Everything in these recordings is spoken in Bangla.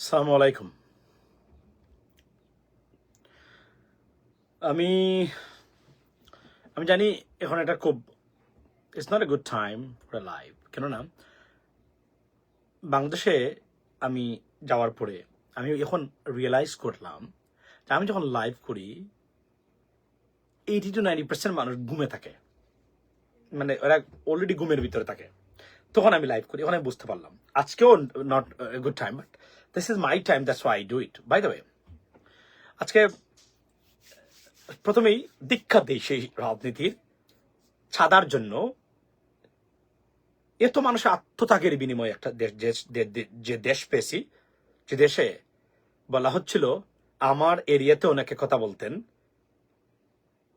আসসালামু আলাইকুম। আমি আমি জানি এখন এটা খুব it's not a good time for live কেননা বাংলাদেশে আমি যাওয়ার পরে আমি এখন রিয়েলাইজ করলাম যে আমি যখন লাইভ করি এইটি টু নাইনটি পার্সেন্ট মানুষ ঘুমে থাকে। মানে ওরা অলরেডি ঘুমের ভিতরে থাকে। তখন আমি লাইভ করি ওখানে বুঝতে পারলাম। আজকেও not a good time but this is my time that's why do it by the way আজকে প্রথমেই দীক্ষা দেই সেই রাজনীতির ছাদার জন্য এত মানুষের আত্মত্যাগের বিনিময়ে একটা দেশ যে- দেশ পেয়েছি, যে দেশে বলা হচ্ছিল, আমার এরিয়াতে অনেকে কথা বলতেন,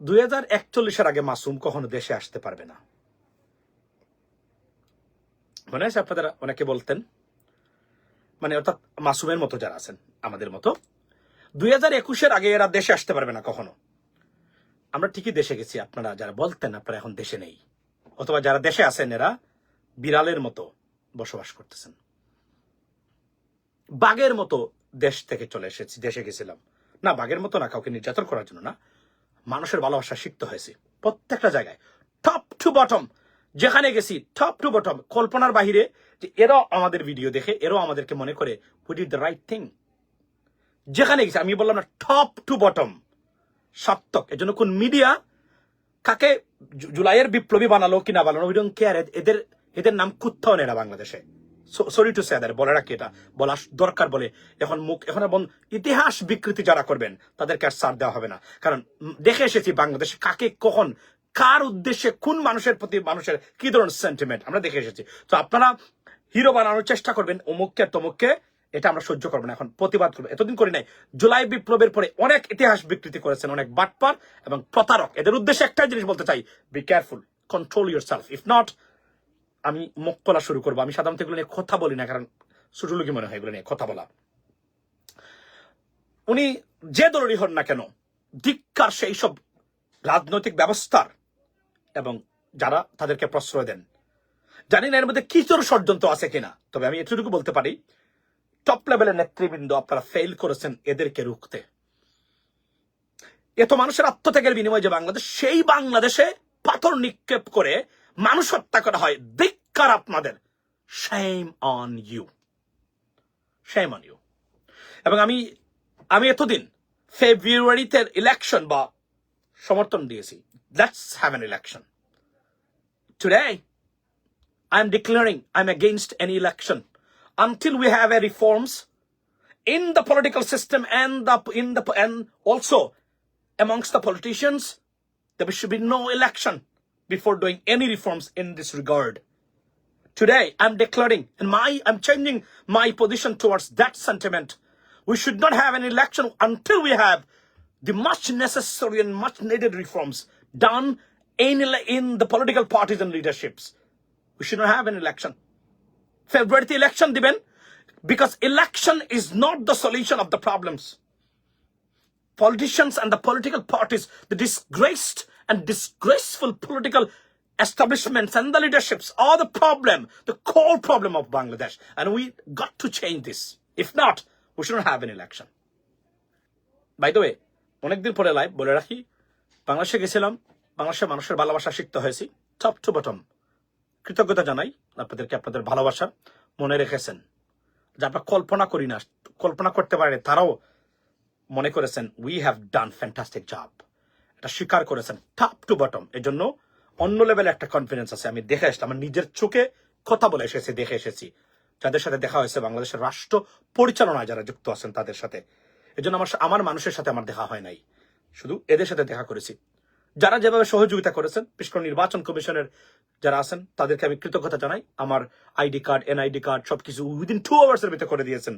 দুই হাজার একচল্লিশের আগে মাসুম কখনো দেশে আসতে পারবে না। মনে আছে আপনাদের অনেকে বলতেন? মানে অর্থাৎ মাসুমের মতো যারা আছেন, আমাদের মতো, দুই হাজার একুশের আগে এরা দেশে আসতে পারবে না কখনো। আমরা ঠিকই দেশে গেছি, আপনারা যারা বলতেন আপনারা এখন দেশে নেই। অথবা যারা দেশে আছেন এরা বিড়ালের মতো বসবাস করতেছেন। বাঘের মতো দেশ থেকে চলে এসেছি, দেশে গেছিলাম। না, বাঘের মতো না, কাউকে নির্যাতন করার জন্য না। মানুষের ভালোবাসা শিখতে হয়েছে প্রত্যেকটা জায়গায়। টপ টু বটম যেখানে গেছি টপ টু বটম কল্পনার বাহিরে, যে এরাও আমাদের ভিডিও দেখে, এরাও আমাদেরকে মনে করে we did the right thing যেখানে গেছি, আমি বললাম না টপ টু বটম সার্থক। এজন্য কোন মিডিয়া কাকে জুলাইয়ের বিপ্লবী বানালো কি না বানালো উই কেয়ার এদের এদের নাম কুত্তাও নেই না বাংলাদেশে। সরি টু স্যাদার বলে রাখি এটা বলা দরকার বলে এখন মুখ, এখন বন্ধ ইতিহাস বিকৃতি যারা করবেন, তাদেরকে আর সার দেওয়া হবে না। কারণ দেখে এসেছি বাংলাদেশে কাকে, কখন কার উদ্দেশ্যে কোন মানুষের প্রতি মানুষের কি ধরনের সেন্টিমেন্ট আমরা দেখে এসেছি। তো আপনারা হিরো বানানোর চেষ্টা করবেন, অমুককে তমুককে, এটা আমরা সহ্য করব না, এখন প্রতিবাদ করব। এতদিন করি নাই, জুলাই বিপ্লবের পরে অনেক ইতিহাস বিকৃতি করেছেন অনেক বাটপার এবং প্রতারক। এদের উদ্দেশ্যে একটাই জিনিস বলতে চাই be careful control yourself if not আমি মুখ শুরু করব। আমি সাধারণত এগুলো নিয়ে কথা বলি না, কারণ সুটুলুকি মনে হয় এগুলো নিয়ে কথা বলা। উনি যে দলেরই হন না কেন, ধিক্কার সেই সব রাজনৈতিক ব্যবস্থার এবং যারা তাদেরকে প্রশ্রয় দেন। জানি না এর মধ্যে কি তোর ষড়যন্ত্র আছে কিনা, তবে আমি এতটুকু বলতে পারি টপ লেভেলের নেতৃবৃন্দ আপনারা ফেল করেছেন এদেরকে রুখতে। এত মানুষের আত্মত্যাগের বিনিময়ে যে বাংলাদেশ, সেই বাংলাদেশে পাথর নিক্ষেপ করে মানুষ হত্যা করা হয়, ধিক্কার আপনাদের। Shame on you shame on you এবং আমি আমি এতদিন ফেব্রুয়ারিতে ইলেকশন বা সমর্থন দিয়েছি let's have an election today I am declaring I'm against any election until we have a reforms in the political system and the in the and also amongst the politicians. There should be no election before doing any reforms in this regard. Today, I'm declaring and my I'm changing my position towards that sentiment. We should not have an election until we have the much necessary and much needed reforms done in, in the political parties and leaderships. We should not have an election. February election, Diben, because election is not the solution of the problems. Politicians and the political parties, the disgraced and disgraceful political establishments and the leaderships are the problem, the core problem of Bangladesh. And we got to change this. If not, we shouldn't have an election. By the way, অনেকদিন পরে লাইভ বলে রাখি, বাংলাদেশে গেছিলাম, বাংলাদেশের মানুষের ভালোবাসা শিখতে হয়েছি টপ টু বটম কৃতজ্ঞতা জানাই আপনাদেরকে আপনাদের ভালোবাসা, মনে রেখেছেন। যে আমরা কল্পনা করি না, কল্পনা করতে পারে তারাও মনে করেছেন we have done fantastic job এটা স্বীকার করেছেন টপ টু বটম এর জন্য অন্য লেভেলে একটা কনফিডেন্স আছে, আমি দেখে এসেছি আমার নিজের চোখে কথা বলে এসেছি, দেখে এসেছি। যাদের সাথে দেখা হয়েছে, বাংলাদেশের রাষ্ট্র পরিচালনায় যারা যুক্ত আছেন, তাদের সাথে। এজন্য আমার আমার মানুষের সাথে আমার দেখা হয় নাই। শুধু এদের সাথে দেখা করেছি। যারা যেভাবে সহযোগিতা করেছেন, বিশেষ নির্বাচন কমিশনের যারা আছেন, তাদেরকে আমি কৃতজ্ঞতা জানাই। আমার আইডি কার্ড, এনআইডি কার্ড সবকিছু উইদিন টু আওয়ার্স এর ভিতরে করে দিয়েছেন।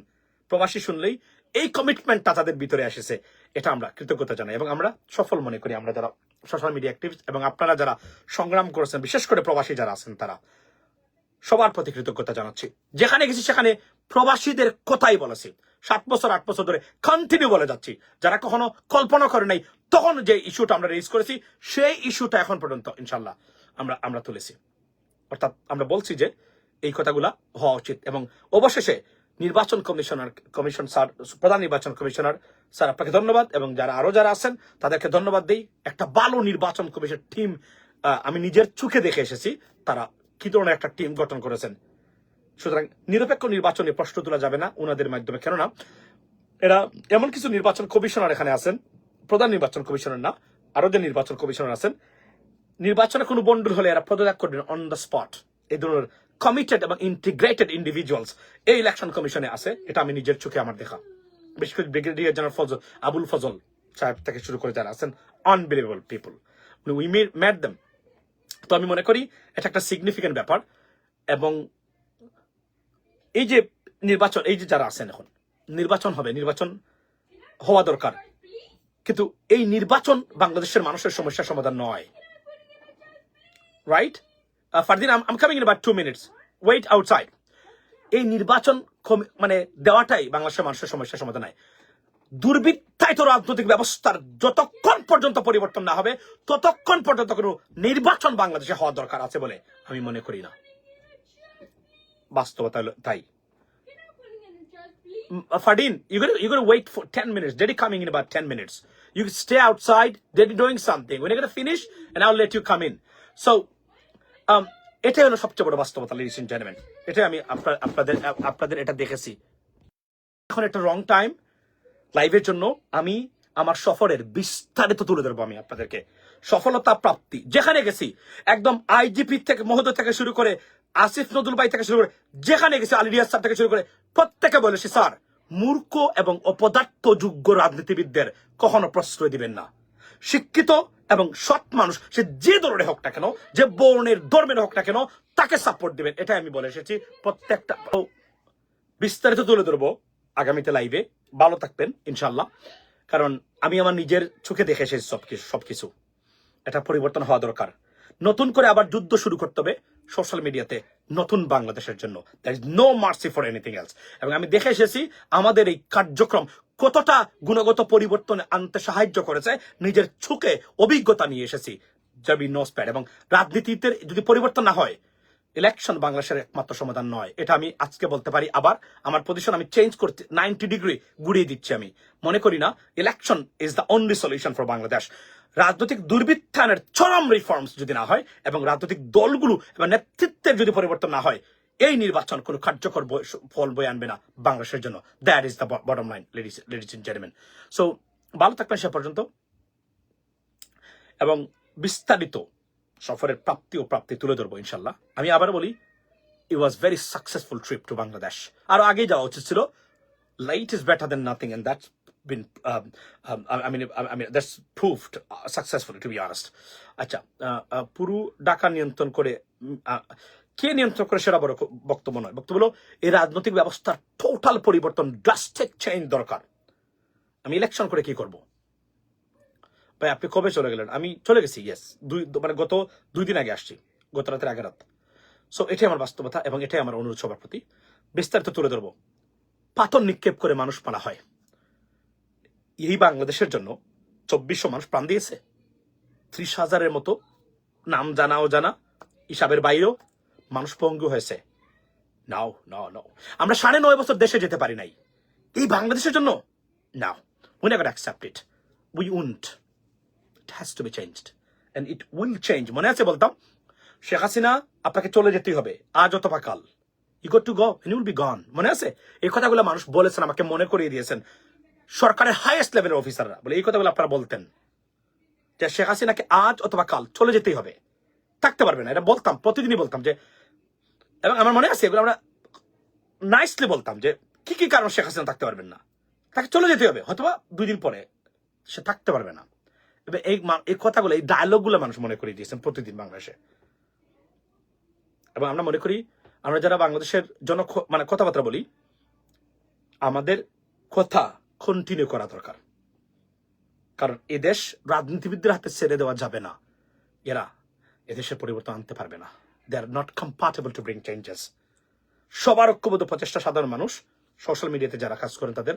প্রবাসী শুনলেই এই কমিটমেন্টটা তাদের ভিতরে এসেছে এটা আমরা কৃতজ্ঞতা জানাই এবং আমরা সফল মনে করি আমরা যারা সোশ্যাল মিডিয়া অ্যাক্টিভ এবং আপনারা যারা সংগ্রাম করেছেন, বিশেষ করে প্রবাসী যারা আছেন তারা। সবার প্রতি কৃতজ্ঞতা জানাচ্ছি। যেখানে গেছি সেখানে প্রবাসীদের কথাই বলেছি। সাত বছর, আট বছর ধরে কন্টিনিউ বলে যাচ্ছি। যারা কখনো কল্পনা করে নাই, তখন যে ইস্যুটা আমরা রেজ করেছি, সেই ইস্যুটা এখন পর্যন্ত ইনশাল্লাহ আমরা আমরা তুলেছি। অর্থাৎ আমরা বলছি যে, এই কথাগুলা হওয়া উচিত এবং অবশেষে নির্বাচন কমিশনার, কমিশন স্যার, প্রধান নির্বাচন কমিশনার স্যার, আপনাকে ধন্যবাদ এবং যারা আরও যারা আছেন, তাদেরকে ধন্যবাদ দিই। একটা ভালো নির্বাচন কমিশন টিম আমি নিজের চোখে দেখে এসেছি, তারা কি ধরনের একটা টিম গঠন করেছেন। সুতরাং নিরপেক্ষ নির্বাচনে প্রশ্ন তোলা যাবে না ওনাদের মাধ্যমে। কেননা, এরা এমন কিছু নির্বাচন কমিশনার এখানে আছেন, প্রধান নির্বাচন কমিশনার না আরও যে নির্বাচন কমিশনার আছেন। নির্বাচনে কোনো বন্ডুল হলে এরা পদত্যাগ করবেন অন দ্য স্পট এই ধরনের কমিটেড এবং ইন্টিগ্রেটেড ইন্ডিভিজুয়ালস এই ইলেকশন কমিশনে আছে, এটা আমি নিজের চোখে আমার দেখা। বিশেষ করে ব্রিগেডিয়ার জেনারেল ফজল, আবুল ফজল সাহেব থেকে শুরু করে যারা আছেন unbelievable people we met them তো আমি মনে করি, এটা একটা সিগনিফিকেন্ট ব্যাপার এবং এই যে নির্বাচন, এই যে যারা আছেন এখন, নির্বাচন হবে, নির্বাচন হওয়া দরকার। কিন্তু এই নির্বাচন বাংলাদেশের মানুষের সমস্যার সমাধান নয়। Right Fardin um two minutes wait outside এই নির্বাচন মানে দেওয়াটাই বাংলাদেশের মানুষের সমস্যার সমাধান নয়। দুর্বৃত্তায়িত রাজনৈতিক ব্যবস্থার যতক্ষণ পর্যন্ত পরিবর্তন না হবে, ততক্ষণ পর্যন্ত কোনো নির্বাচন বাংলাদেশে হওয়া দরকার আছে বলে আমি মনে করি না। বাস্তবতা তাই Mm, uh, Fardin, you're gonna you're gonna wait for ten minutes. Daddy coming in about ten minutes. You can stay outside. Daddy doing something. When you're gonna finish, and I'll let you come in. So, um, এটাই হলো সবচেয়ে বড় বাস্তবতা লিডিস এন্ড জেন্টলম্যান এটাই আমি আপনার আপনাদের আপনাদের এটা দেখেছি এখন একটা রং টাইম লাইভের জন্য আমি আমার সফরের বিস্তারিত তুলে ধরবো আমি আপনাদেরকে সফলতা প্রাপ্তি যেখানে গেছি, একদম আইজিপি থেকে, মহোদয় থেকে শুরু করে, আসিফ নজরুল ভাই থেকে শুরু করে, যেখানে গেছি আলিরিয়াস স্যার থেকে শুরু করে, প্রত্যেকে বলেছি স্যার, মূর্খ এবং অপদার্থ যোগ্য রাজনীতিবিদদের কখনো প্রশ্রয় দিবেন না। শিক্ষিত এবং সৎ মানুষ, সে যে ধরনের হোক না কেন, যে বর্ণের, ধর্মের হোক না কেন, তাকে সাপোর্ট দিবেন। এটাই আমি বলে এসেছি প্রত্যেকটা। বিস্তারিত তুলে ধরবো আগামীতে লাইভে ভালো থাকবেন ইনশাল্লাহ কারণ আমি আমার নিজের চোখে দেখে এসেছি সবকিছু সবকিছু। এটা পরিবর্তন হওয়া দরকার। নতুন করে আবার যুদ্ধ শুরু করতে হবে সোশ্যাল মিডিয়াতে নতুন বাংলাদেশের জন্য। There is no mercy for anything else এবং আমি দেখে এসেছি আমাদের এই কার্যক্রম কতটা গুণগত পরিবর্তন আনতে সাহায্য করেছে, নিজের ছুকে অভিজ্ঞতা নিয়ে এসেছি। যাবি নো স্প্যাড এবং রাজনীতিতে যদি পরিবর্তন না হয় ইলেকশন বাংলাদেশের একমাত্র সমাধান নয়। এটা আমি আজকে বলতে পারি। আবার আমার পজিশন আমি চেঞ্জ করতে নাইনটি ডিগ্রি ঘুরিয়ে দিচ্ছি আমি। মনে করি না election is the only solution for Bangladesh. রাজনৈতিক দুর্বৃত্তায়নের চরম রিফর্মস যদি না হয় এবং রাজনৈতিক দলগুলো এবং নেতৃত্বের যদি পরিবর্তন না হয়, এই নির্বাচন কোনো কার্যকর ফল বয়ে আনবে না বাংলাদেশের জন্য। That is the bottom line ladies ladies and gentleman so ভালো থাকবেন সে পর্যন্ত। এবং বিস্তারিত সফরের প্রাপ্তি ও প্রাপ্তি তুলে ধরবো ইনশাল্লাহ আমি আবার বলি it was very successful trip to Bangladesh আরও আগে যাওয়া উচিত ছিল light is better than nothing and that's been I mean I mean that's proved successful to be honest আচ্ছা পুরো ডাকা নিয়ন্ত্রণ করে কে নিয়ন্ত্রণ করে সেটা বড় বক্তব্য নয়। বক্তব্য হলো, এই রাজনৈতিক ব্যবস্থার টোটাল পরিবর্তন ড্রাস্টিক চেঞ্জ দরকার। আমি ইলেকশন করে কি করব? ভাই, আপনি কবে চলে গেলেন? আমি চলে গেছি ইয়েস দুই মানে গত দুই দিন আগে আসছি, গত রাতের আগে রাত। সো এটাই আমার বাস্তবতা এবং এটাই আমার অনুরোধ সবার প্রতি। বিস্তারিত তুলে ধরবো। পাথর নিক্ষেপ করে মানুষ মারা হয়। এই বাংলাদেশের জন্য চব্বিশশো মানুষ প্রাণ দিয়েছে। ত্রিশ হাজারের মতো নাম জানা ও জানা হিসাবের বাইরেও মানুষ পঙ্গু হয়েছে। নাও নাও নাও। আমরা সাড়ে নয় বছর দেশে যেতে পারি নাই। এই বাংলাদেশের জন্য, now. We never accept it we won't has to be changed and it will change মনে আছে বলতাম? শেখ হাসিনা আপনাকে চলে যেতেই হবে। আজ অথবা কাল। You got to go you will be gone মনে আছে? এই কথাগুলো মানুষ বলেছেন, আমাকে মনে করিয়ে দিয়েছেন। সরকারের হাইয়েস্ট লেভেলের অফিসাররা বলে এই কথাগুলো আপনারা বলতেন। যে শেখ হাসিনাকে আজ অথবা কাল চলে যেতেই হবে। থাকতে পারবে না। এটা বলতাম, প্রতিদিনই বলতাম যে, এবং আমার মনে আছে, এগুলো আমরা নাইসলি বলতাম যে, কি কি কারণ শেখ হাসিনা থাকতে পারবেন না? তাকে চলে যেতে হবে। হয়তোবা দুই দিন পরে সে থাকতে পারবে না। এবার এই এই কথাগুলো, এই ডায়লগগুলো মানুষ মনে করে দিয়েছেন প্রতিদিন বাংলাদেশে। এবং আমরা মনে করি, আমরা যারা বাংলাদেশের জন মানে কথাবার্তা বলি, আমাদের কথা কন্টিনিউ করা দরকার। কারণ এদেশ রাজনীতিবিদদের হাতে ছেড়ে দেওয়া যাবে না। এরা এদেশের পরিবর্তন আনতে পারবে না। They are not comfortable to bring changes সবার ঐক্যবদ্ধ প্রচেষ্টা সাধারণ মানুষ সোশ্যাল মিডিয়াতে যারা কাজ করেন তাদের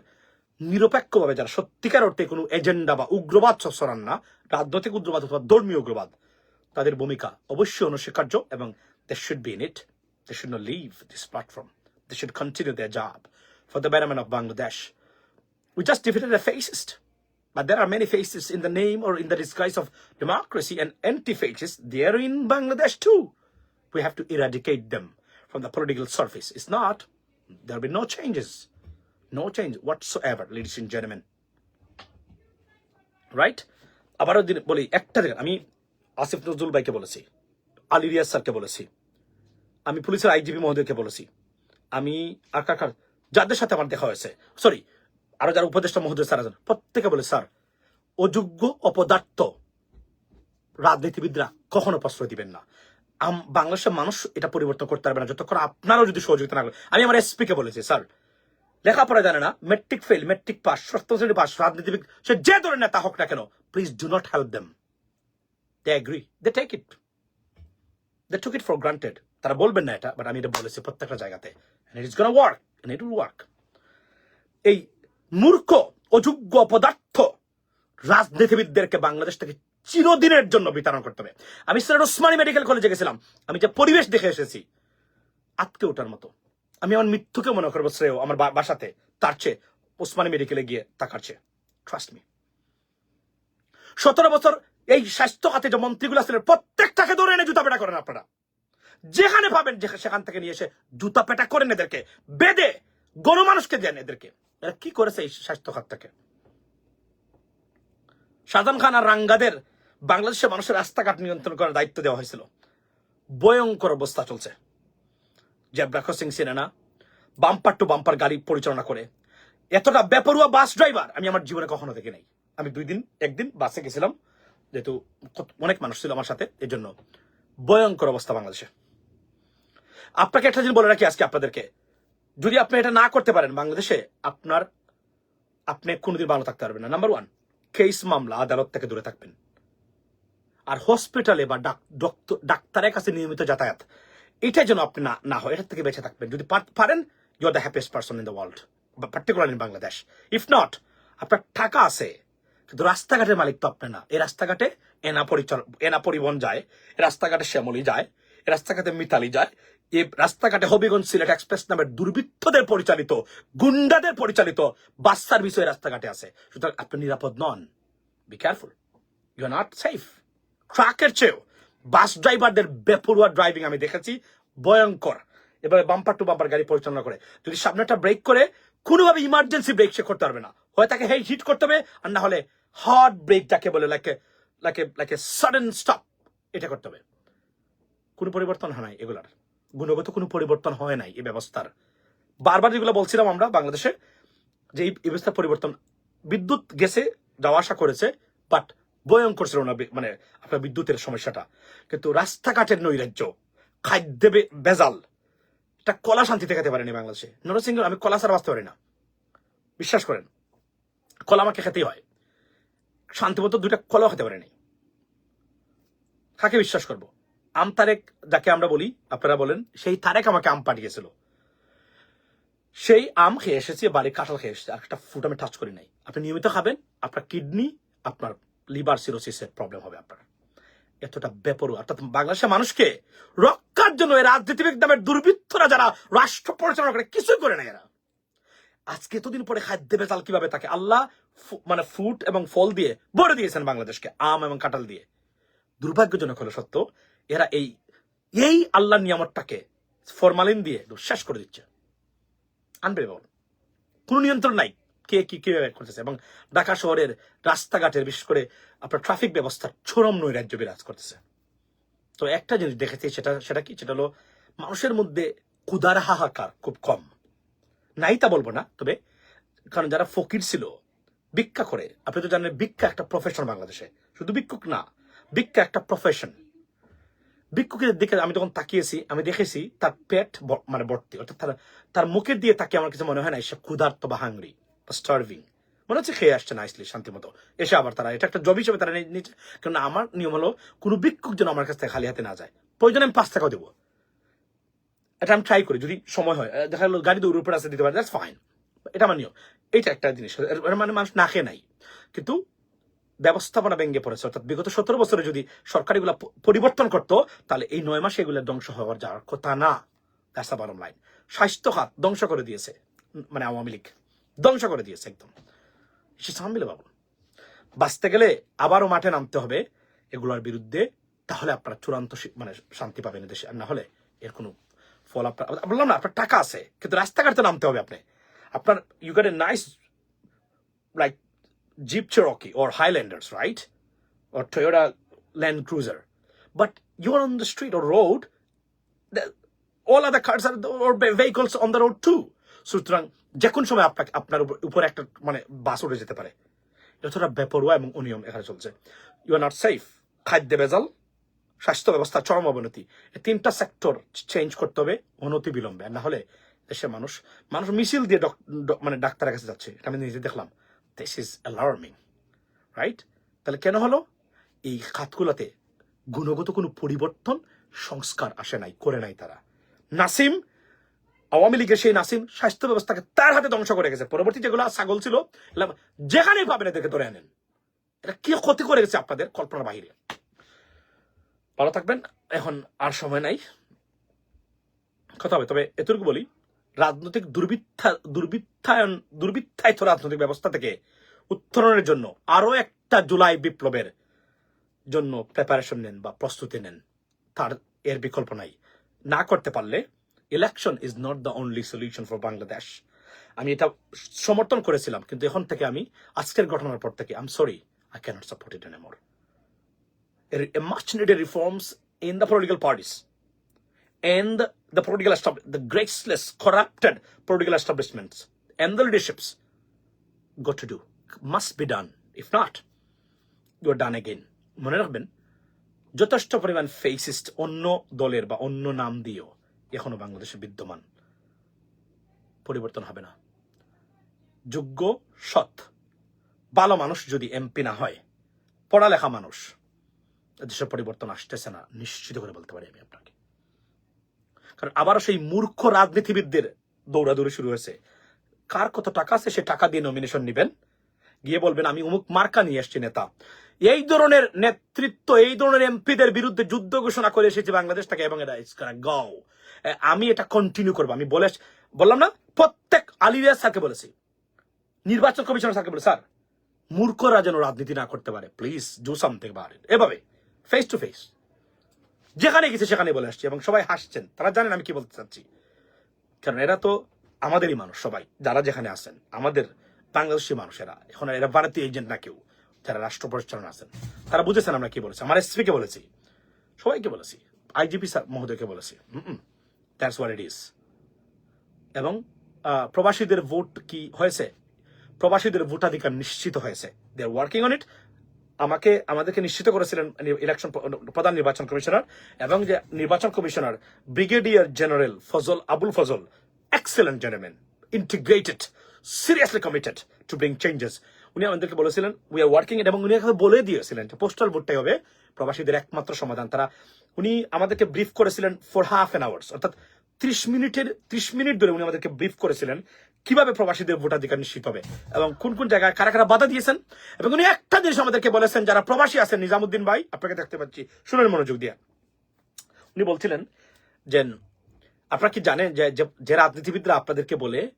নিরপেক্ষভাবে যারা সত্যিকার অর্থে কোনো এজেন্ডা বা উগ্রবাদ সরান না রাজনৈতিক উগ্রবাদ অথবা ধর্মীয় উগ্রবাদ তাদের ভূমিকা অবশ্যই অনস্বীকার্য এবং they should be in it they should not leave this platform they should continue their job for the betterment of Bangladesh. We just defeated a fascist. But there are many fascists in the name or in the disguise of democracy and anti-fascists there in Bangladesh too. We have to eradicate them from the political surface. It's not. There will be no changes. No change whatsoever, ladies and gentlemen. Right আবারও বলি একটা দেখেন আমি আসিফ নজরুল ভাইকে বলেছি আলী রিয়াজ স্যারকে বলেছি আমি পুলিশের আইজিপি মহোদয়কে বলেছি আমি আকাকার যাদের সাথে আমার দেখা হয়েছে সরি আরও যারা উপদেষ্টা মহোদয় স্যার আছেন প্রত্যেকে বলে স্যার অযোগ্য অপদার্থ রাজনীতিবিদরা কখনো প্রশ্রয় দিবেন না। বাংলাদেশের মানুষ এটা পরিবর্তন করতে পারবে না যতক্ষণ আপনারাও যদি সহযোগিতা না করেন আমি আমার এসপি কে বলেছি স্যার লেখাপড়া জানে না মেট্রিক ফেল মেট্রিক পাস সপ্তম শ্রেণি পাস রাজনীতিবিদ, সে যে ধরনের নেতা হোক না কেন please do not help them they agree they take it they took it for granted তারা বলবেন না এটা বাট আমি এটা বলেছি প্রত্যেকটা জায়গাতে। It is gonna work it will work এই মূর্খ, অযোগ্য, অপদার্থ রাজনীতিবিদদেরকে বাংলাদেশ থেকে চিরদিনের জন্য বিতরণ করতে হবে। আমি স্যার ওসমানী মেডিকেল কলেজে গেছিলাম। আমি যে পরিবেশ দেখে এসেছি আটকে ওঠার মতো। আমি আমার মৃত্যুকে মনে করব শ্রেয় আমার বাসাতে। তার চেয়ে ওসমানী মেডিকেলে গিয়ে তাকার চেয়ে। ট্রাস্ট মি সতেরো বছর এই স্বাস্থ্য খাতে যে মন্ত্রীগুলো ছিলেন, প্রত্যেকটাকে ধরে এনে জুতা পেটা করেন আপনারা। যেখানে পাবেন যেখানে সেখান থেকে নিয়ে এসে জুতা পেটা করেন এদেরকে, বেদে গণমানুষকে দেন এদেরকে। এরা কি করেছে এই স্বাস্থ্য খাত থেকে? শাহজাহান খান আর রাঙ্গাদের বাংলাদেশের মানুষের রাস্তাঘাট নিয়ন্ত্রণ করার দায়িত্ব দেওয়া হয়েছিল। ভয়ঙ্কর অবস্থা চলছে। জেব্রা ক্রসিং সিনেনা বাম্পার টু বাম্পার গাড়ি পরিচালনা করে। এতটা বেপরুয়া বাস ড্রাইভার আমি আমার জীবনে কখনো দেখি নাই। আমি দুই দিন, একদিন বাসে গেছিলাম, যেহেতু অনেক মানুষ ছিল আমার সাথে এই জন্য ভয়ঙ্কর অবস্থা বাংলাদেশে। আপনাকে একটা জিনিস বলে রাখি আজকে আপনাদেরকে। যদি আপনি এটা না করতে পারেন বাংলাদেশে, আপনার আপনি কোনোদিন ভালো থাকতে পারবেন না। নাম্বার ওয়ান কেস মামলা আদালত থেকে দূরে থাকবেন। আর হসপিটালে বা ডাক- ডক্ত- ডাক্তারের কাছে নিয়মিত যাতায়াত। এটা যেন আপনি না না হয় এটার থেকে বেঁচে থাকবেন। যদি পারেন you are the happiest person in the world particular in Bangladesh if not আপনার টাকা আছে, কিন্তু রাস্তাঘাটের মালিক তো আপনি না। এই রাস্তাঘাটে এনা পরিচাল, এনা পরিবহন যায় রাস্তাঘাটে শ্যামলি যায় রাস্তাঘাটে মিতালি যায়, এই রাস্তাঘাটে হবিগঞ্জ সিলেট এক্সপ্রেস নামের দুর্বৃত্তদের পরিচালিত, গুন্ডাদের পরিচালিত বাস সার্ভিস ওই রাস্তাঘাটে আছে। সুতরাং আপনি নিরাপদ নন। Be careful you are not safe ট্রাকের চেয়েও বাস ড্রাইভারদের বেপরুয়া ড্রাইভিং আমি দেখেছি। ভয়ঙ্কর। এবারে বাম্পার টু বাম্পার গাড়ি পরিচালনা করে। যদি সামনেটা ব্রেক করে, কোনোভাবে ইমার্জেন্সি ব্রেক সে করতে পারবে না। হয় তাকে হেই হিট করতে হবে, আর না হলে হার্ড ব্রেক যাকে বলে লাইকে লাইকে লাইকে সাডেন স্টপ এটা করতে হবে। কোনো পরিবর্তন হয় নাই এগুলার। গুণগত কোনো পরিবর্তন হয় নাই এই ব্যবস্থার। বারবার যেগুলো বলছিলাম আমরা বাংলাদেশে, যে এই ব্যবস্থার পরিবর্তন বিদ্যুৎ গেছে, যাওয়া আসা করেছে বাট ভয়ঙ্কর ছিল না মানে আপনার বিদ্যুতের সমস্যাটা। কিন্তু রাস্তাঘাটের নৈরাজ্য, খাদ্যে বেজাল এটা কলা শান্তিতে খেতে পারেনি বাংলাদেশে। নরসিংহ, আমি কলা ছাড়া বাঁচতে পারি না। বিশ্বাস করেন, কলা আমাকে খেতেই হয়। শান্তিমতো দুইটা কলাও খেতে পারেনি। কাকে বিশ্বাস করব? আম তারেক যাকে আমরা বলি, আপনারা বলেন, সেই তারেক আমাকে আম পাঠিয়েছিল। সেই আম খেয়ে এসেছি, বাড়ির কাঁঠাল খেয়ে এসেছি, আর একটা ফুট আমি টাচ করি নাই। আপনি নিয়মিত খাবেন, আপনার কিডনি আপনার লিভার সিরোসিসের প্রবলেম হবে আপনার। এতটা বেপরোয়া। অর্থাৎ বাংলাদেশের মানুষকে রক্ষার জন্য এই রাজনীতিবিদ নামের দুর্বৃত্তরা যারা রাষ্ট্র পরিচালনা করে, কিছুই করে না এরা। আজকে এতদিন পরে খাদ্য বেতাল কীভাবে তাকে আল্লাহ মানে ফুড এবং ফল দিয়ে ভরে দিয়েছেন বাংলাদেশকে, আম এবং কাঁঠাল দিয়ে। দুর্ভাগ্যজনক হলো সত্য, এরা এই এই আল্লাহ নিয়ামতটাকে ফরমালিন দিয়ে শেষ করে দিচ্ছে। আনবে কোনো নিয়ন্ত্রণ নাই। কে কি কীভাবে করতেছে এবং ঢাকা শহরের রাস্তাঘাটের, বিশেষ করে আপনার ট্রাফিক ব্যবস্থার চরম নৈরাজ্য বিরাজ করতেছে। তো একটা জিনিস দেখেছি সেটা সেটা কি? সেটা হলো মানুষের মধ্যে ক্ষুদার হাহাকার খুব কম। নাই তা বলব না, তবে কারণ যারা ফকির ছিল, ভিক্ষা করে, আপনি তো জানেন ভিক্ষা একটা প্রফেশন বাংলাদেশে। শুধু ভিক্ষুক না, ভিক্ষা একটা প্রফেশন ভিক্ষুকের দিকে আমি যখন তাকিয়েছি, আমি দেখেছি তার পেট মানে ভর্তি, অর্থাৎ তার তার মুখের দিয়ে তাকিয়ে আমার কিছু মনে হয় না, সে ক্ষুধার্ত বা হাংরি স্টার্ভিং মনে হচ্ছে খেয়ে আসছে নাইসলি শান্তি মতো। এসে আবার তারা, এটা একটা জব হিসেবে তারা নিচ্ছে। কারণ আমার নিয়ম হলো, কোনো ভিক্ষুক যেন আমার কাছ থেকে খালি হাতে না যায়। প্রয়োজনে আমি পাঁচ টাকাও দেবো। এটা আমি ট্রাই করি, যদি সময় হয়। দেখা গেলো গাড়ি দৌড়ের উপরে আসতে দিতে পারে দ্যাটস ফাইন এটা আমার নিয়ম। এটা একটা জিনিস। মানে মানুষ না খেয়ে নাই। কিন্তু ব্যবস্থাপনা ভেঙে পড়েছে। অর্থাৎ বিগত সতেরো বছরে যদি সরকার এগুলা পরিবর্তন করতো, তাহলে এই নয় মাসে এগুলো ধ্বংস হওয়ার যাওয়ার কথা না। দ্যাটস দ্য বটম লাইন স্বাস্থ্য খাত ধ্বংস করে দিয়েছে মানে আওয়ামী লীগ। ধ্বংস করে দিয়েছে একদম। সে সামবিলে বাবু। বাঁচতে গেলে আবারও মাঠে নামতে হবে এগুলোর বিরুদ্ধে, তাহলে আপনারা চূড়ান্ত মানে শান্তি পাবেন দেশে। আর না হলে এর কোনো ফল আপনার বললাম না, আপনার টাকা আছে, কিন্তু রাস্তাঘাটে নামতে হবে আপনি। আপনার you get a nice like jeep Cherokee or Highlanders right or toyota Land Cruiser but you are on the street or road all other cars আর vehicles on the road too. সুতরাং যে কোন সময় আপনাকে, আপনার উপর- একটা মানে বাস উঠে যেতে পারে। যতটা বেপরোয়া এবং অনিয়ম এখানে চলছে। ইউ আর নট সেফ খাদ্য ভেজাল, স্বাস্থ্য ব্যবস্থা, চরম অবনতি। এই তিনটা সেক্টর চেঞ্জ করতে হবে অনতি বিলম্বে। না হলে দেশের মানুষ মানুষ মিছিল দিয়ে মানে ডাক্তারের কাছে যাচ্ছে। এটা আমি নিজে দেখলাম। দিস ইজ অ্যালার্মিং রাইট তাহলে কেন হলো? এই খাতগুলোতে গুণগত কোনো পরিবর্তন, সংস্কার আসে নাই, করে নাই তারা। নাসিম আওয়ামী লীগের সেই নাসিম স্বাস্থ্য ব্যবস্থাকে তার হাতে ধ্বংস করে গেছে পরবর্তী যেগুলো ছাগল ছিল যেখানেই পাবেন এদেরকে ধরে আনেন। এটা কি ক্ষতি করে গেছে আপনাদের কল্পনার বাহিরে ভালো থাকবেন, এখন আর সময় নাই। কথা হবে, তবে এতটুকু বলি, রাজনৈতিক দুর্বৃত্তা, দুর্বৃত্তায়ন, দুর্বৃত্তায়িত রাজনৈতিক ব্যবস্থা থেকে উত্তরণের জন্য আরও একটা জুলাই বিপ্লবের জন্য প্রেপারেশন নেন বা প্রস্তুতি নেন। তার এর বিকল্প নাই। না করতে পারলে election is not the only solution for Bangladesh আমি এটা সমর্থন করেছিলাম, কিন্তু এখন থেকে আমি আজকের ঘটনার পর থেকে I am sorry I cannot support it and more must need a reforms in the political parties and the political the graceless corrupted political establishments and the leaderships got to do must be done if not you are done again মনে রাখবেন, যথেষ্ট পরিমাণ ফেসিস্ট অন্য দলের বা অন্য নাম দিয়েও এখনও বাংলাদেশে বিদ্যমান। পরিবর্তন হবে না। যোগ্য সৎ, ভালো মানুষ যদি এমপি না হয়, পড়ালেখা মানুষ দেশের পরিবর্তন আসতেছে না, নিশ্চিত করে বলতে পারি আমি আপনাকে। কারণ আবারও সেই মূর্খ রাজনীতিবিদদের দৌড়াদৌড়ি শুরু হয়েছে। কার কত টাকা আছে সে টাকা দিয়ে নমিনেশন নেবেন? গিয়ে বলবেন, আমি অমুক মার্কা নিয়ে এসছি নেতা। এই ধরনের নেতৃত্ব, এই ধরনের এমপিদের বিরুদ্ধে যুদ্ধ ঘোষণা করে এসেছে বাংলাদেশ থেকে এবং এটা গাও আমি এটা কন্টিনিউ করব। আমি বলে বললাম না, প্রত্যেক আলিরিয়া স্যারকে বলেছি। নির্বাচন কমিশনার স্যারকে বলে, স্যার, মূর্খরা যেন রাজনীতি না করতে পারে। Please do something it. এভাবে ফেস টু ফেস যেখানে গেছে সেখানে বলে আসছি এবং সবাই হাসছেন। তারা জানেন আমি কি বলতে চাচ্ছি। কারণ এরা তো আমাদেরই মানুষ সবাই, যারা যেখানে আছেন। আমাদের বাংলাদেশি মানুষেরা এখন এরা ভারতীয় এজেন্ট না কেউ, যারা রাষ্ট্র পরিচালনা আছেন। তারা বুঝেছেন আমরা কি বলেছি। আমার এসপিকে বলেছি। সবাইকে বলেছি। আইজিপি স্যার মহোদয়কে বলেছি। দ্যাটস ওয়াট ইট ইজ এবং প্রবাসীদের ভোট কি হয়েছে? প্রবাসীদের ভোটাধিকার নিশ্চিত হয়েছে। দে আর ওয়ার্কিং অন ইট আমাকে, আমাদেরকে নিশ্চিত করেছিলেন ইলেকশন প্রধান নির্বাচন কমিশনার এবং যে নির্বাচন commissioner brigadier general Fazal Abul Fazal excellent gentleman integrated seriously committed to bring changes উনি আমাদেরকে বলেছিলেন উই আর ওয়ার্কিং এবং উনি বলে দিয়েছিলেন পোস্টাল ভোটটাই হবে প্রবাসীদের একমাত্র সমাধান। তারা, উনি আমাদেরকে ব্রিফ করেছিলেন ফর হাফ এন আওয়ার্স অর্থাৎ ত্রিশ মিনিটের, ত্রিশ মিনিট ধরে উনি আমাদেরকে ব্রিফ করেছিলেন কীভাবে প্রবাসীদের ভোটাধিকার নিশ্চিত হবে এবং কোন কোন জায়গায় কারা কারা বাধা দিয়েছেন এবং উনি একটা জিনিস আমাদেরকে বলেছেন, যারা প্রবাসী আছেন, নিজামুদ্দিন ভাই, আপনাকে দেখতে পাচ্ছি, শুনেন মনোযোগ দিয়ে। উনি বলছিলেন যে, আপনারা কি জানেন যে- যে রাজনীতিবিদরা আপনাদেরকে বলে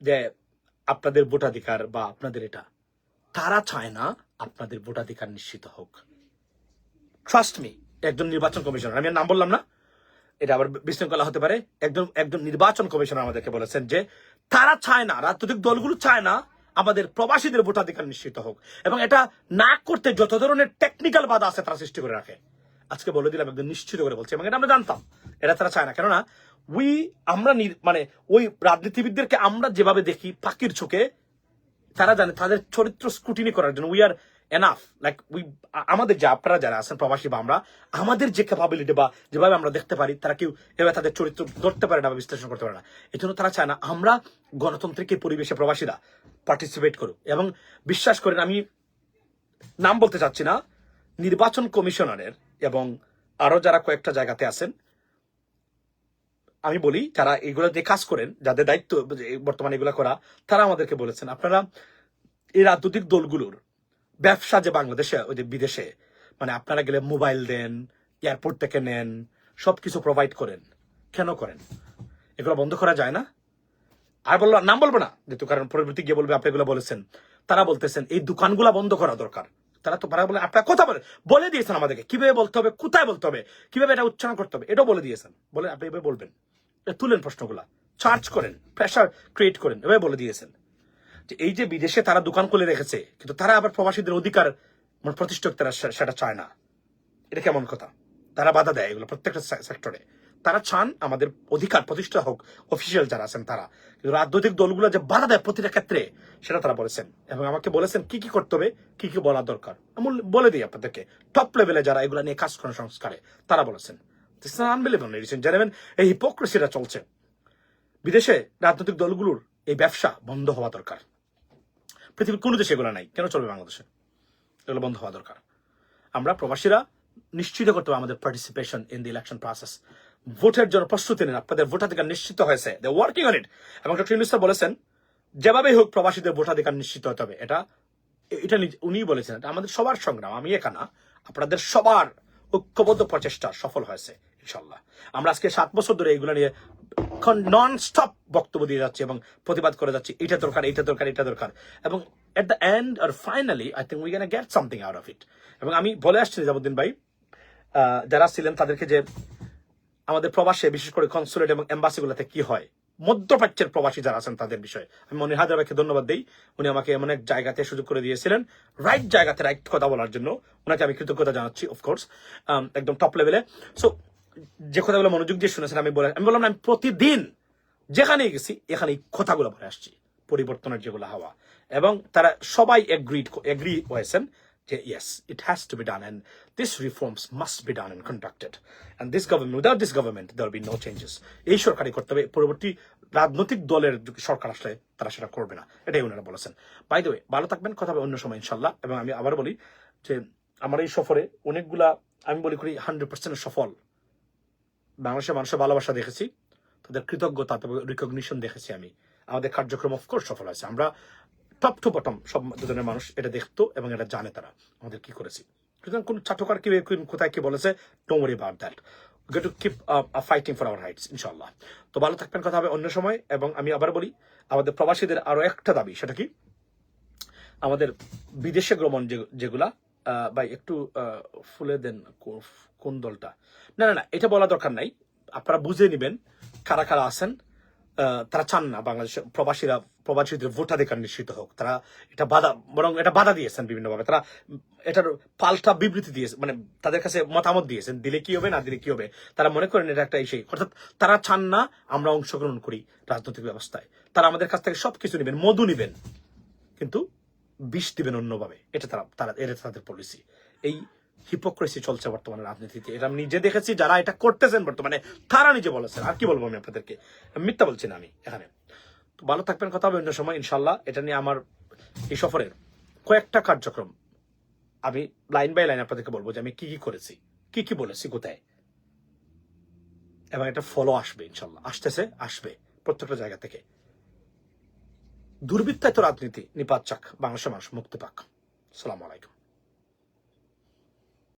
যে, আপনাদের ভোটাধিকার বা আপনাদের এটা, তারা চায় না আপনাদের ভোটাধিকার নিশ্চিত হোক। ট্রাস্ট মি একজন নির্বাচন কমিশনার। আমি নাম বললাম না। এটা আবার বিশৃঙ্খলা হতে পারে। একজন একজন নির্বাচন কমিশনার আমাদেরকে বলেছেন যে, তারা চায় না, রাজনৈতিক দলগুলো চায় না, আমাদের প্রবাসীদের ভোটাধিকার নিশ্চিত হোক। এবং এটা না করতে যত ধরনের টেকনিক্যাল বাধা আছে তারা সৃষ্টি করে রাখে। আজকে বলে দিলাম একদম নিশ্চিত করে বলছি। এবং এটা আমরা জানতাম। এটা তারা চায় না। কেননা উই আমরা মানে ওই রাজনীতিবিদদেরকে আমরা যেভাবে দেখি পাখির চোখে তারা জানে তাদের চরিত্র স্ক্রুটিনি করার জন্য we are enough like we আমাদের যে আপনারা যারা আছেন, প্রবাসী বা আমরা, আমাদের যে ক্যাপাবিলিটি বা যেভাবে আমরা দেখতে পারি, তারা কেউ এভাবে তাদের চরিত্র ধরতে পারে না বা বিশ্লেষণ করতে পারে না। এই জন্য তারা চায় না আমরা গণতান্ত্রিক পরিবেশে প্রবাসীরা পার্টিসিপেট করুক। এবং বিশ্বাস করেন, আমি নাম বলতে চাচ্ছি না, নির্বাচন কমিশনারের এবং আরও যারা কয়েকটা জায়গাতে আছেন, আমি বলি, যারা এগুলো দিয়ে কাজ করেন, যাদের দায়িত্ব বর্তমানে এগুলো করা, তারা আমাদেরকে বলেছেন। আপনারা এই রাজনৈতিক দলগুলোর ব্যবসা যে বাংলাদেশে, ওই যে বিদেশে মানে আপনারা গেলে মোবাইল দেন, এয়ারপোর্ট থেকে নেন, সবকিছু প্রোভাইড করেন। কেন করেন? এগুলো বন্ধ করা যায় না? আর বলল, নাম বলব না? যেহেতু কারণ পরবর্তী গিয়ে বলবে, আপনি এগুলো বলেছেন। তারা বলতেছেন, এই দোকানগুলা বন্ধ করা দরকার। তারা তো তারা বলে, আপনার কথা বলে বলে দিয়েছেন আমাদেরকে। কীভাবে বলতে হবে, কোথায় বলতে হবে, কীভাবে এটা উচ্চারণ করতে হবে, এটাও বলে দিয়েছেন। বলে, আপনি এভাবে বলবেন। তুলেন প্রশ্নগুলা। চার্জ করেন প্রেশার ক্রিয়েট করেন, এভাবে বলে দিয়েছেন। যে এই যে বিদেশে তারা দোকান খুলে রেখেছে, কিন্তু তারা আবার প্রবাসীদের অধিকার মানে প্রতিষ্ঠিত তারা সেটা চায় না। এটা কেমন কথা? তারা বাধা দেয় এগুলো প্রত্যেকটা সেক্টরে তারা চান আমাদের অধিকার প্রতিষ্ঠা হোক অফিসিয়াল যারা আছেন তারা। কিন্তু রাজনৈতিক দলগুলো যে বাধা দেয় প্রতিটা ক্ষেত্রে, সেটা তারা বলেছেন। এবং আমাকে বলেছেন কি কি করতে হবে, কি কি বলা দরকার। আমি বলে দিই আপনাদেরকে টপ লেভেলে যারা এগুলো নিয়ে কাজ করেন সংস্কারে, তারা বলেছেন। And এই হিপোক্রেসিটা চলছে। বিদেশে রাজনৈতিক দলগুলোর এই ব্যবসা বন্ধ হওয়া দরকার। পৃথিবীর কোনো দেশে এগুলো নাই। কেন চলবে বাংলাদেশে? এগুলো বন্ধ হওয়া দরকার। আমরা প্রবাসীরা নিশ্চিত করতে হবে আমাদের participation in the election process ভোটের জন্য প্রস্তুতি নিন। আপনাদের ভোটাধিকার নিশ্চিত হয়েছে। দে ওয়ার্কিং অন ইট এবং ডক্টর ইউনুস বলেছেন, যেভাবেই হোক প্রবাসীদের ভোটাধিকার নিশ্চিত হতে হবে। এটা এটা উনিই বলেছেন। আমাদের সবার সংগ্রাম। আমি একা না। আপনাদের সবার ঐক্যবদ্ধ প্রচেষ্টা সফল হয়েছে ইনশাল্লাহ আমরা আজকে সাত বছর ধরে এগুলো নিয়ে নন স্টপ বক্তব্য দিয়ে যাচ্ছি এবং প্রতিবাদ করে যাচ্ছি, এটা দরকার এটা দরকার এটা দরকার। এবং at the end or finally I think we can get something out of it এবং আমি বলে আসছি, নিজামুদ্দিন ভাই যারা ছিলেন তাদেরকে যে আমাদের প্রবাসে বিশেষ করে কনসুলেট এবং এম্বাসিগুলোতে কি হয় মধ্যপ্রাচ্যের প্রবাসী যারা আছেন তাদের বিষয়ে। আমি মনির হায়দার ভাইকে ধন্যবাদ দিই। উনি আমাকে এমন এক জায়গাতে সুযোগ করে দিয়েছিলেন রাইট জায়গাতে রাইট কথা বলার জন্য। ওনাকে আমি কৃতজ্ঞতা জানাচ্ছি অফকোর্স একদম টপ লেভেলে সো যে কথাগুলো মনোযোগ দিয়ে শুনেছেন, আমি বলে আমি বললাম আমি প্রতিদিন যেখানেই গেছি এখানে এই কথাগুলো বলে আসছি, পরিবর্তনের যেগুলো হাওয়া। এবং তারা সবাই এগ্রিড এগ্রি হয়েছেন যে yes it has to be done and this reforms must be done and conducted and this government without this government there be no changes এই সরকারই করতে হবে। পরবর্তী রাজনৈতিক দলের সরকার আসলে তারা সেটা করবে না। এটাই ওনারা বলেছেন। বাই দ্য ভালো থাকবেন। কথা হবে অন্য সময় ইনশাল্লাহ এবং আমি আবার বলি যে, আমার এই সফরে অনেকগুলা, আমি বলি করি হান্ড্রেড পার্সেন্ট সফল। বাংলাদেশের মানুষের ভালোবাসা দেখেছি। তাদের কৃতজ্ঞতা রিকগনিশন দেখেছি আমি। আমাদের কার্যক্রম অফকোর্স সফল হয়েছে। আমরা টপ টু বটম সব দুজনের মানুষ এটা দেখতো এবং এটা জানে তারা। আমাদের কি করেছি? সুতরাং কোন চাটকার কি কোথায় কি বলেছে? Don't worry about that get to keep fighting for our rights ইনশাল্লাহ তো ভালো থাকবেন, কথা হবে অন্য সময়, এবং আমি আবার বলি, আমাদের প্রবাসীদের আরও একটা দাবি, সেটা কি? আমাদের বিদেশে ভ্রমণ যেগুলা বা একটু ফুলে দেন কোন দলটা? না না না, এটা বলা দরকার নাই। আপনারা বুঝে নেবেন কারা কারা আছেন। তারা চান না বাংলাদেশের প্রবাসীরা, প্রবাসীদের ভোটাধিকার নিশ্চিত হোক। তারা এটা বাধা, বরং এটা বাধা দিয়েছেন বিভিন্নভাবে। তারা এটার পাল্টা বিবৃতি দিয়েছে মানে তাদের কাছে মতামত দিয়েছেন, দিলে কি হবে, না দিলে কি হবে। তারা মনে করেন এটা একটা ইসে অর্থাৎ তারা চান না আমরা অংশগ্রহণ করি রাজনৈতিক ব্যবস্থায়। তারা আমাদের কাছ থেকে সবকিছু নেবেন, মধু নেবেন। কিন্তু বিষ দিবেন অন্যভাবে। এটা তারা তারা, এটা তাদের পলিসি এই হিপোক্রেসি চলছে বর্তমানে রাজনীতিতে। এটা আমি নিজে দেখেছি, যারা এটা করতেছেন বর্তমানে, তারা নিজে বলেছেন। আর কি বলব আমি আপনাদেরকে? মিথ্যা বলছি না আমি এখানে। তো ভালো থাকবেন, কথা হবে অন্য সময় ইনশাল্লাহ এটা নিয়ে আমার এই সফরের কয়েকটা কার্যক্রম আমি লাইন বাই লাইন আপনাদেরকে বলব যে আমি কি কি করেছি, কি কি বলেছি, কোথায়। এবং এটা ফলো আসবে ইনশাল্লাহ আসতেছে, আসবে প্রত্যেকটা জায়গা থেকে। দুর্বৃত্তায়িত রাজনীতি নিপাত চাক, বাংলাদেশের মানুষ মুক্তি পাক। সালাম আলাইকুম।